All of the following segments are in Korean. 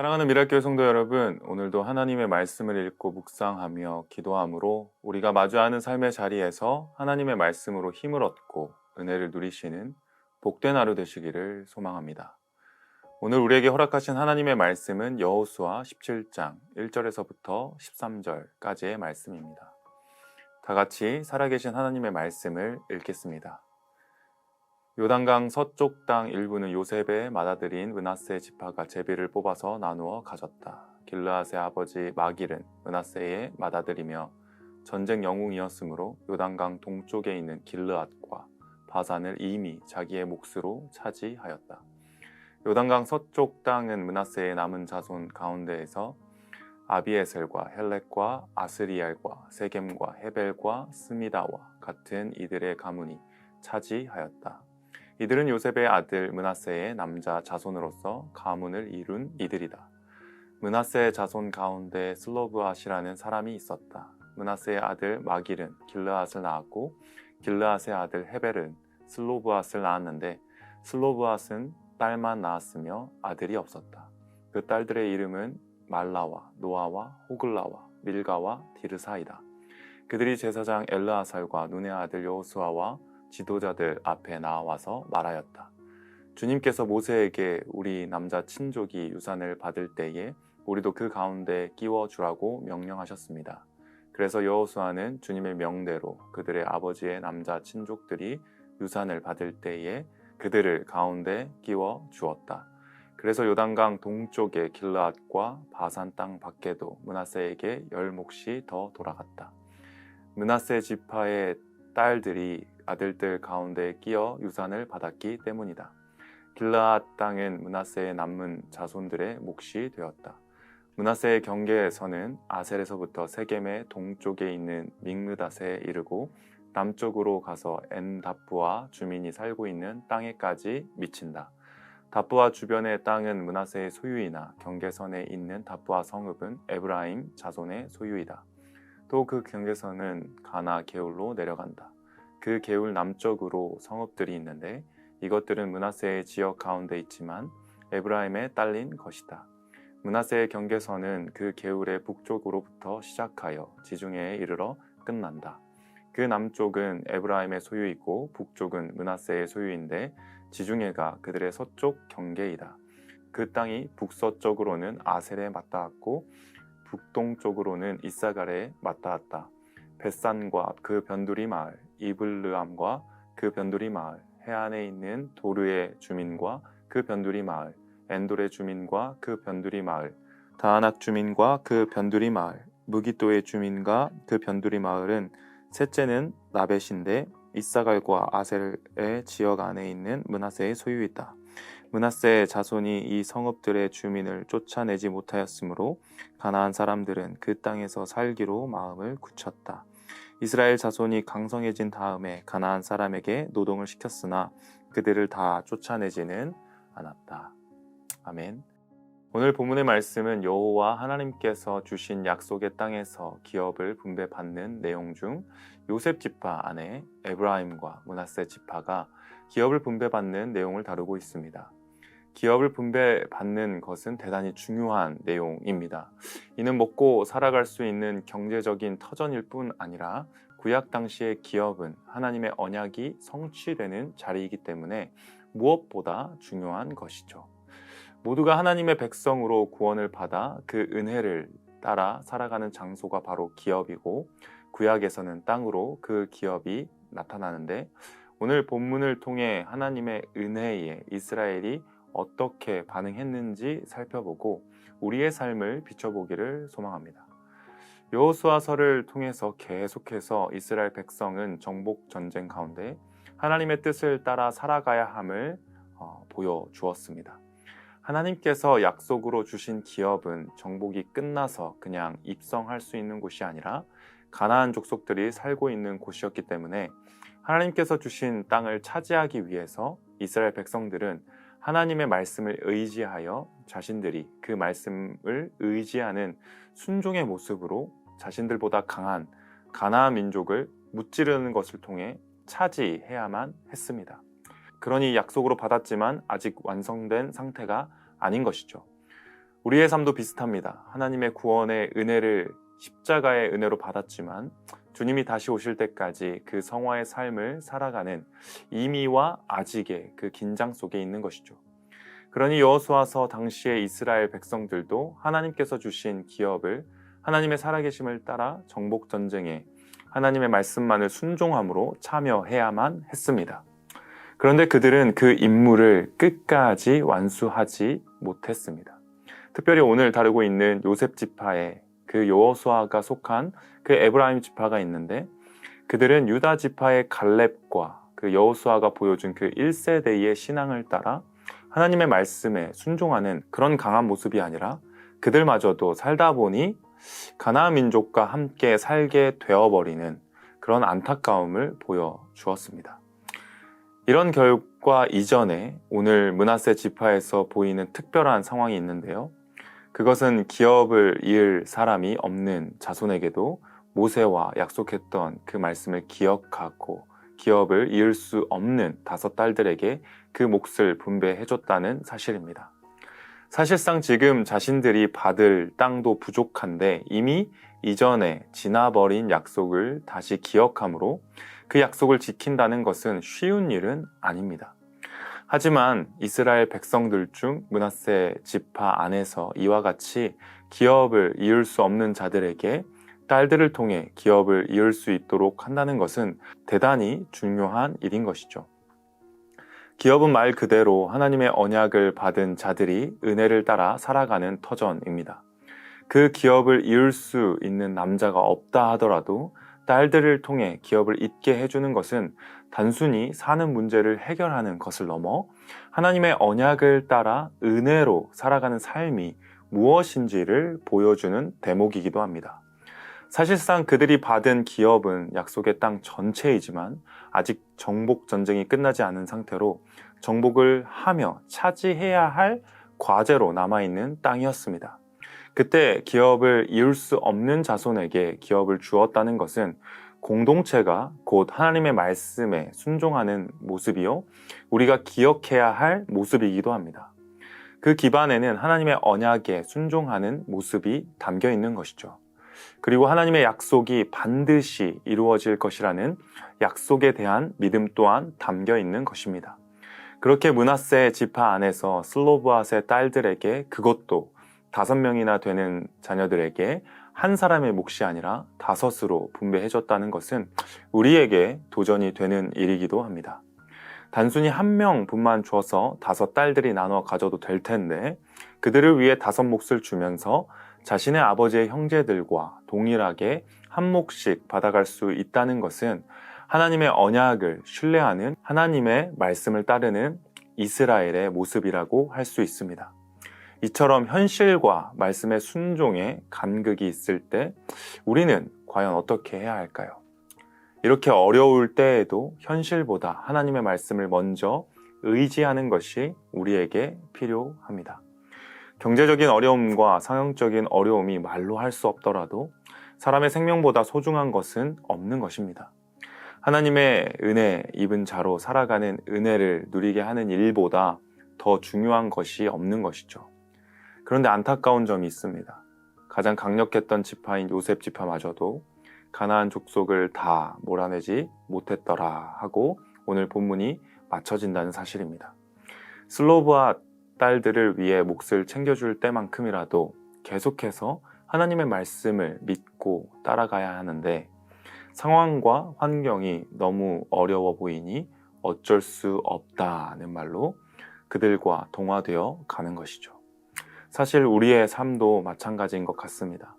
사랑하는 미랄교회 성도 여러분, 오늘도 하나님의 말씀을 읽고 묵상하며 기도함으로 우리가 마주하는 삶의 자리에서 하나님의 말씀으로 힘을 얻고 은혜를 누리시는 복된 하루 되시기를 소망합니다. 오늘 우리에게 허락하신 하나님의 말씀은 여호수아 17장 1절에서부터 13절까지의 말씀입니다. 다 같이 살아계신 하나님의 말씀을 읽겠습니다. 요단강 서쪽 땅 일부는 요셉의 맏아들인 문하세 지파가 제비를 뽑아서 나누어 가졌다. 길르앗의 아버지 마길은 문하세의 맏아들이며 전쟁 영웅이었으므로 요단강 동쪽에 있는 길르앗과 바산을 이미 자기의 몫으로 차지하였다. 요단강 서쪽 땅은 문하세의 남은 자손 가운데에서 아비에셀과 헬렉과 아스리엘과 세겜과 헤벨과 스미다와 같은 이들의 가문이 차지하였다. 이들은 요셉의 아들 문하세의 남자 자손으로서 가문을 이룬 이들이다. 문하세의 자손 가운데 슬로브앗이라는 사람이 있었다. 문하세의 아들 마길은 길르앗을 낳았고 길르앗의 아들 헤벨은 슬로브앗을 낳았는데 슬로브앗은 딸만 낳았으며 아들이 없었다. 그 딸들의 이름은 말라와 노아와 호글라와 밀가와 디르사이다. 그들이 제사장 엘르아살과 눈의 아들 여호수아와 지도자들 앞에 나와서 말하였다. 주님께서 모세에게 우리 남자 친족이 유산을 받을 때에 우리도 그 가운데 끼워 주라고 명령하셨습니다. 그래서 여호수아는 주님의 명대로 그들의 아버지의 남자 친족들이 유산을 받을 때에 그들을 가운데 끼워 주었다. 그래서 요단강 동쪽의 길라앗과 바산 땅 밖에도 문하세에게 열 몫이 더 돌아갔다. 문하세 지파의 딸들이 아들들 가운데 끼어 유산을 받았기 때문이다. 길라앗 땅은 문하세의 남문 자손들의 몫이 되었다. 문하세의 경계에서는 아셀에서부터 세겜의 동쪽에 있는 믹르닷에 이르고 남쪽으로 가서 엔다프와 주민이 살고 있는 땅에까지 미친다. 다프와 주변의 땅은 문하세의 소유이나 경계선에 있는 다프와 성읍은 에브라임 자손의 소유이다. 또 그 경계선은 가나 게울로 내려간다. 그 게울 남쪽으로 성읍들이 있는데 이것들은 문하세의 지역 가운데 있지만 에브라임에 딸린 것이다. 문하세의 경계선은 그 게울의 북쪽으로부터 시작하여 지중해에 이르러 끝난다. 그 남쪽은 에브라임의 소유이고 북쪽은 문하세의 소유인데 지중해가 그들의 서쪽 경계이다. 그 땅이 북서쪽으로는 아셀에 맞닿았고 북동쪽으로는 이사갈에 맞닿았다. 벳산과 그 변두리 마을, 이블르암과 그 변두리 마을, 해안에 있는 도르의 주민과 그 변두리 마을, 엔돌의 주민과 그 변두리 마을, 다하낙 주민과 그 변두리 마을, 무기또의 주민과 그 변두리 마을은 셋째는 나벳인데 이사갈과 아셀의 지역 안에 있는 문하세의 소유이다. 문하세의 자손이 이 성읍들의 주민을 쫓아내지 못하였으므로 가나안 사람들은 그 땅에서 살기로 마음을 굳혔다. 이스라엘 자손이 강성해진 다음에 가나안 사람에게 노동을 시켰으나 그들을 다 쫓아내지는 않았다. 아멘. 오늘 본문의 말씀은 여호와 하나님께서 주신 약속의 땅에서 기업을 분배받는 내용 중 요셉 지파 안에 에브라임과 문하세 지파가 기업을 분배받는 내용을 다루고 있습니다. 기업을 분배받는 것은 대단히 중요한 내용입니다. 이는 먹고 살아갈 수 있는 경제적인 터전일 뿐 아니라 구약 당시의 기업은 하나님의 언약이 성취되는 자리이기 때문에 무엇보다 중요한 것이죠. 모두가 하나님의 백성으로 구원을 받아 그 은혜를 따라 살아가는 장소가 바로 기업이고 구약에서는 땅으로 그 기업이 나타나는데 오늘 본문을 통해 하나님의 은혜에 이스라엘이 어떻게 반응했는지 살펴보고 우리의 삶을 비춰보기를 소망합니다. 여호수아서를 통해서 계속해서 이스라엘 백성은 정복 전쟁 가운데 하나님의 뜻을 따라 살아가야 함을 어, 보여 주었습니다. 하나님께서 약속으로 주신 기업은 정복이 끝나서 그냥 입성할 수 있는 곳이 아니라 가나안 족속들이 살고 있는 곳이었기 때문에 하나님께서 주신 땅을 차지하기 위해서 이스라엘 백성들은 하나님의 말씀을 의지하여 자신들이 그 말씀을 의지하는 순종의 모습으로 자신들보다 강한 가나안 민족을 무찌르는 것을 통해 차지해야만 했습니다. 그러니 약속으로 받았지만 아직 완성된 상태가 아닌 것이죠. 우리의 삶도 비슷합니다. 하나님의 구원의 은혜를 십자가의 은혜로 받았지만 주님이 다시 오실 때까지 그 성화의 삶을 살아가는 이미와 아직의 그 긴장 속에 있는 것이죠. 그러니 여호수아서 당시의 이스라엘 백성들도 하나님께서 주신 기업을 하나님의 살아계심을 따라 정복 전쟁에 하나님의 말씀만을 순종함으로 참여해야만 했습니다. 그런데 그들은 그 임무를 끝까지 완수하지 못했습니다. 특별히 오늘 다루고 있는 요셉 지파의 그 여호수아가 속한 그 에브라임 지파가 있는데 그들은 유다 지파의 갈렙과 그 여호수아가 보여준 그 1세대의 신앙을 따라 하나님의 말씀에 순종하는 그런 강한 모습이 아니라 그들마저도 살다 보니 가나안 민족과 함께 살게 되어 버리는 그런 안타까움을 보여 주었습니다. 이런 결과 이전에 오늘 문하세 지파에서 보이는 특별한 상황이 있는데요. 그것은 기업을 이을 사람이 없는 자손에게도 모세와 약속했던 그 말씀을 기억하고 기업을 이을 수 없는 다섯 딸들에게 그 몫을 분배해줬다는 사실입니다. 사실상 지금 자신들이 받을 땅도 부족한데 이미 이전에 지나버린 약속을 다시 기억함으로 그 약속을 지킨다는 것은 쉬운 일은 아닙니다. 하지만 이스라엘 백성들 중 문하세 지파 안에서 이와 같이 기업을 이을 수 없는 자들에게 딸들을 통해 기업을 이을 수 있도록 한다는 것은 대단히 중요한 일인 것이죠. 기업은 말 그대로 하나님의 언약을 받은 자들이 은혜를 따라 살아가는 터전입니다. 그 기업을 이을 수 있는 남자가 없다 하더라도 딸들을 통해 기업을 잇게 해주는 것은 단순히 사는 문제를 해결하는 것을 넘어 하나님의 언약을 따라 은혜로 살아가는 삶이 무엇인지를 보여주는 대목이기도 합니다. 사실상 그들이 받은 기업은 약속의 땅 전체이지만 아직 정복 전쟁이 끝나지 않은 상태로 정복을 하며 차지해야 할 과제로 남아있는 땅이었습니다. 그때 기업을 이을 수 없는 자손에게 기업을 주었다는 것은 공동체가 곧 하나님의 말씀에 순종하는 모습이요. 우리가 기억해야 할 모습이기도 합니다. 그 기반에는 하나님의 언약에 순종하는 모습이 담겨 있는 것이죠. 그리고 하나님의 약속이 반드시 이루어질 것이라는 약속에 대한 믿음 또한 담겨 있는 것입니다. 그렇게 문하세 지파 안에서 슬로브앗의 딸들에게 그것도 다섯 명이나 되는 자녀들에게 한 사람의 몫이 아니라 다섯으로 분배해줬다는 것은 우리에게 도전이 되는 일이기도 합니다. 단순히 한 명분만 줘서 다섯 딸들이 나눠 가져도 될 텐데 그들을 위해 다섯 몫을 주면서 자신의 아버지의 형제들과 동일하게 한 몫씩 받아갈 수 있다는 것은 하나님의 언약을 신뢰하는 하나님의 말씀을 따르는 이스라엘의 모습이라고 할 수 있습니다. 이처럼 현실과 말씀의 순종에 간극이 있을 때 우리는 과연 어떻게 해야 할까요? 이렇게 어려울 때에도 현실보다 하나님의 말씀을 먼저 의지하는 것이 우리에게 필요합니다. 경제적인 어려움과 상황적인 어려움이 말로 할 수 없더라도 사람의 생명보다 소중한 것은 없는 것입니다. 하나님의 은혜 입은 자로 살아가는 은혜를 누리게 하는 일보다 더 중요한 것이 없는 것이죠. 그런데 안타까운 점이 있습니다. 가장 강력했던 지파인 요셉 지파마저도 가나안 족속을 다 몰아내지 못했더라 하고 오늘 본문이 맞춰진다는 사실입니다. 슬로브와 딸들을 위해 몫을 챙겨줄 때만큼이라도 계속해서 하나님의 말씀을 믿고 따라가야 하는데 상황과 환경이 너무 어려워 보이니 어쩔 수 없다는 말로 그들과 동화되어 가는 것이죠. 사실 우리의 삶도 마찬가지인 것 같습니다.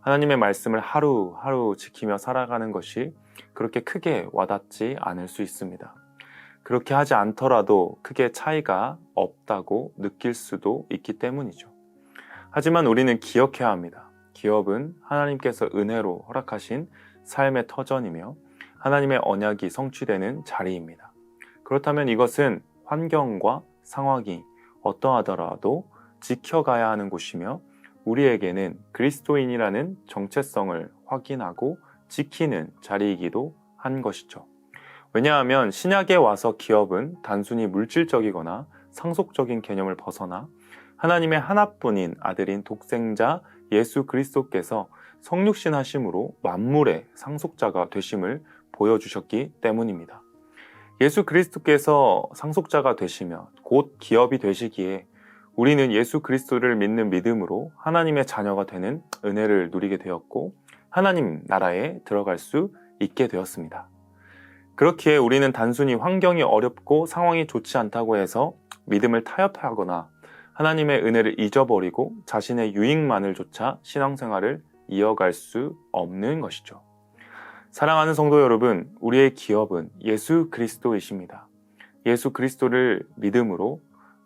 하나님의 말씀을 하루하루 지키며 살아가는 것이 그렇게 크게 와닿지 않을 수 있습니다. 그렇게 하지 않더라도 크게 차이가 없다고 느낄 수도 있기 때문이죠. 하지만 우리는 기억해야 합니다. 기업은 하나님께서 은혜로 허락하신 삶의 터전이며 하나님의 언약이 성취되는 자리입니다. 그렇다면 이것은 환경과 상황이 어떠하더라도 지켜가야 하는 곳이며 우리에게는 그리스도인이라는 정체성을 확인하고 지키는 자리이기도 한 것이죠. 왜냐하면 신약에 와서 기업은 단순히 물질적이거나 상속적인 개념을 벗어나 하나님의 하나뿐인 아들인 독생자 예수 그리스도께서 성육신 하심으로 만물의 상속자가 되심을 보여주셨기 때문입니다. 예수 그리스도께서 상속자가 되시며 곧 기업이 되시기에 우리는 예수 그리스도를 믿는 믿음으로 하나님의 자녀가 되는 은혜를 누리게 되었고 하나님 나라에 들어갈 수 있게 되었습니다. 그렇기에 우리는 단순히 환경이 어렵고 상황이 좋지 않다고 해서 믿음을 타협하거나 하나님의 은혜를 잊어버리고 자신의 유익만을 조차 신앙생활을 이어갈 수 없는 것이죠. 사랑하는 성도 여러분, 우리의 기업은 예수 그리스도이십니다. 예수 그리스도를 믿음으로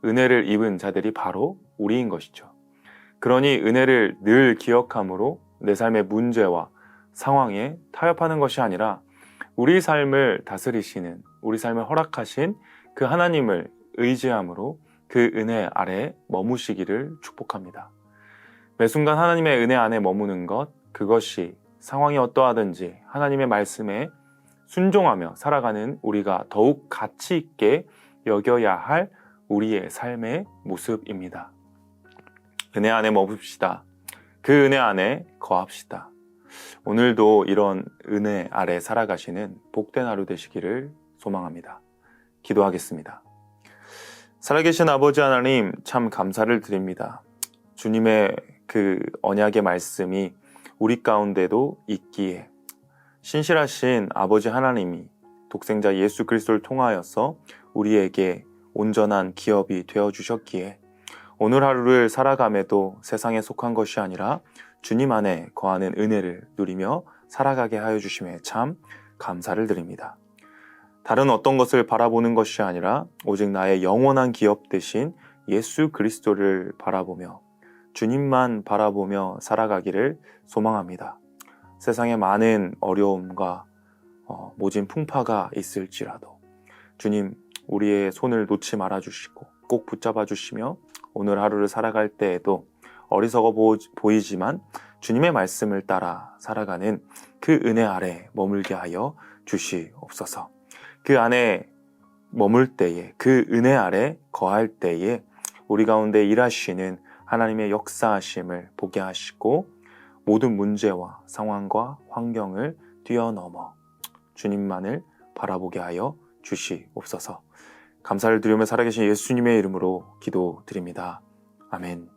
은혜를 입은 자들이 바로 우리인 것이죠. 그러니 은혜를 늘 기억함으로 내 삶의 문제와 상황에 타협하는 것이 아니라 우리 삶을 다스리시는, 우리 삶을 허락하신 그 하나님을 의지함으로 그 은혜 아래 머무시기를 축복합니다. 매 순간 하나님의 은혜 안에 머무는 것, 그것이 상황이 어떠하든지 하나님의 말씀에 순종하며 살아가는 우리가 더욱 가치 있게 여겨야 할 우리의 삶의 모습입니다. 은혜 안에 머뭅시다. 그 은혜 안에 거합시다. 오늘도 이런 은혜 아래 살아가시는 복된 하루 되시기를 소망합니다. 기도하겠습니다. 살아계신 아버지 하나님 참 감사를 드립니다. 주님의 그 언약의 말씀이 우리 가운데도 있기에 신실하신 아버지 하나님이 독생자 예수 그리스도를 통하여서 우리에게 온전한 기업이 되어 주셨기에 오늘 하루를 살아감에도 세상에 속한 것이 아니라 주님 안에 거하는 은혜를 누리며 살아가게 하여 주심에 참 감사를 드립니다. 다른 어떤 것을 바라보는 것이 아니라 오직 나의 영원한 기업 대신 예수 그리스도를 바라보며 주님만 바라보며 살아가기를 소망합니다. 세상에 많은 어려움과 어, 모진 풍파가 있을지라도 주님 우리의 손을 놓지 말아 주시고 꼭 붙잡아 주시며 오늘 하루를 살아갈 때에도 어리석어 보이지만 주님의 말씀을 따라 살아가는 그 은혜 아래 머물게 하여 주시옵소서. 그 안에 머물 때에 그 은혜 아래 거할 때에 우리 가운데 일하시는 하나님의 역사하심을 보게 하시고 모든 문제와 상황과 환경을 뛰어넘어 주님만을 바라보게 하여 주시옵소서. 감사를 드리며 살아계신 예수님의 이름으로 기도드립니다. 아멘.